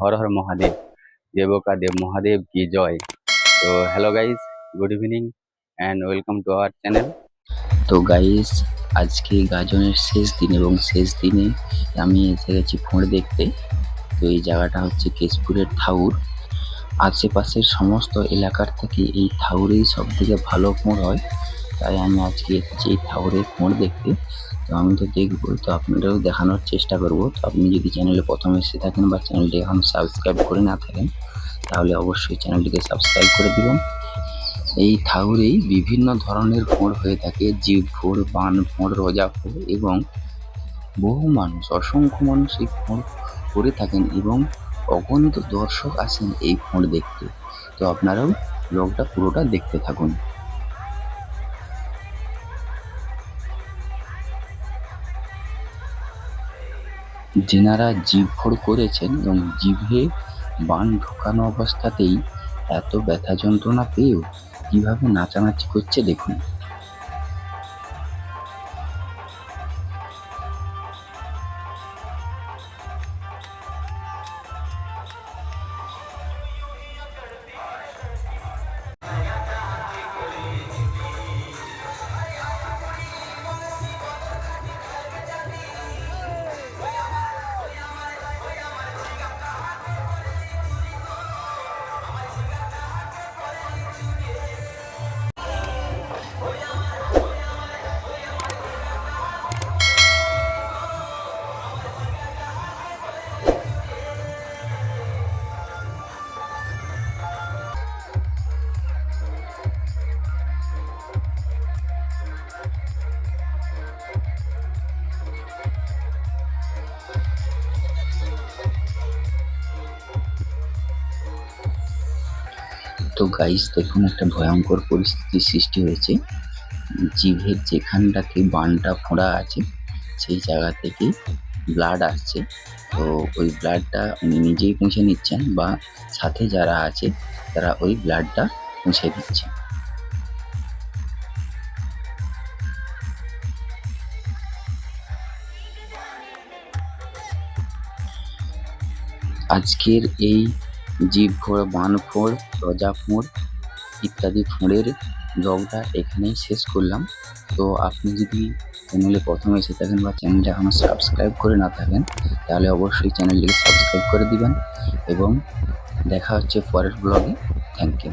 হর হর মহাদেব, দেবকা দেব মহাদেব কি জয়। তো hello guys good evening and welcome to our channel তো গাইস আজকে গাজনের শেষ দিন এবং শেষ দিনে আমি এসে গেছি ফোঁড় দেখতে। তো এই জায়গাটা হচ্ছে কেশপুরের থাউর। আশেপাশের সমস্ত এলাকার থেকে এই থাউরেই সব থেকে ভালো ফোঁড় হয়। তাই আমি আজকে এসেছি থাউরের ফোঁড় দেখতে। তো আমি তো দেখব, তো আপনারাও দেখানোর চেষ্টা করব। তো আপনি যদি চ্যানেলে প্রথমে এসে থাকেন বা চ্যানেলটি এখন সাবস্ক্রাইব করে না থাকেন, তাহলে অবশ্যই চ্যানেলটিকে সাবস্ক্রাইব করে দেবেন। এই ঠাকুরেই বিভিন্ন ধরনের ফোঁড় হয়ে থাকে, জীব ফোঁড় বান ফোঁড় রোজা ফোঁড় এবং বহু মানুষ, অসংখ্য মানুষ এই ফোঁড় করে থাকেন এবং অগণিত দর্শক আসেন এই ফোঁড় দেখতে। তো আপনারাও ব্লগটা পুরোটা দেখতে থাকুন। যেনারা জিভ ফোড় করেছেন এবং জিভে বান ঢোকানো অবস্থাতেই এত ব্যথা যন্ত্রণা পেয়েও কীভাবে নাচানাচি করছে দেখুন। তো গাইস দেখুন একটা ভয়ঙ্কর পরিস্থিতির সৃষ্টি হয়েছে। জিভের যেখানটাতে বানটা ফোঁড়া আছে, সেই জায়গা থেকে ব্লাড আসছে। তো ওই ব্লাডটা উনি নিজেই মুছে নিচ্ছেন বা সাথে যারা আছে, তারা ওই ব্লাডটা মুছে দিচ্ছে আজকের এই জীব ফোঁড় বান ফোঁড় রজা ফোঁড় ইত্যাদি ফোঁড়ের ব্লগটা এখানেই শেষ করলাম। তো আপনি যদি চ্যানেলে প্রথমে এসে থাকেন বা চ্যানেলটা এখনও সাবস্ক্রাইব করে না থাকেন, তাহলে অবশ্যই চ্যানেলটিকে সাবস্ক্রাইব করে দিবেন এবং দেখা হচ্ছে পরের ব্লগে। Thank you.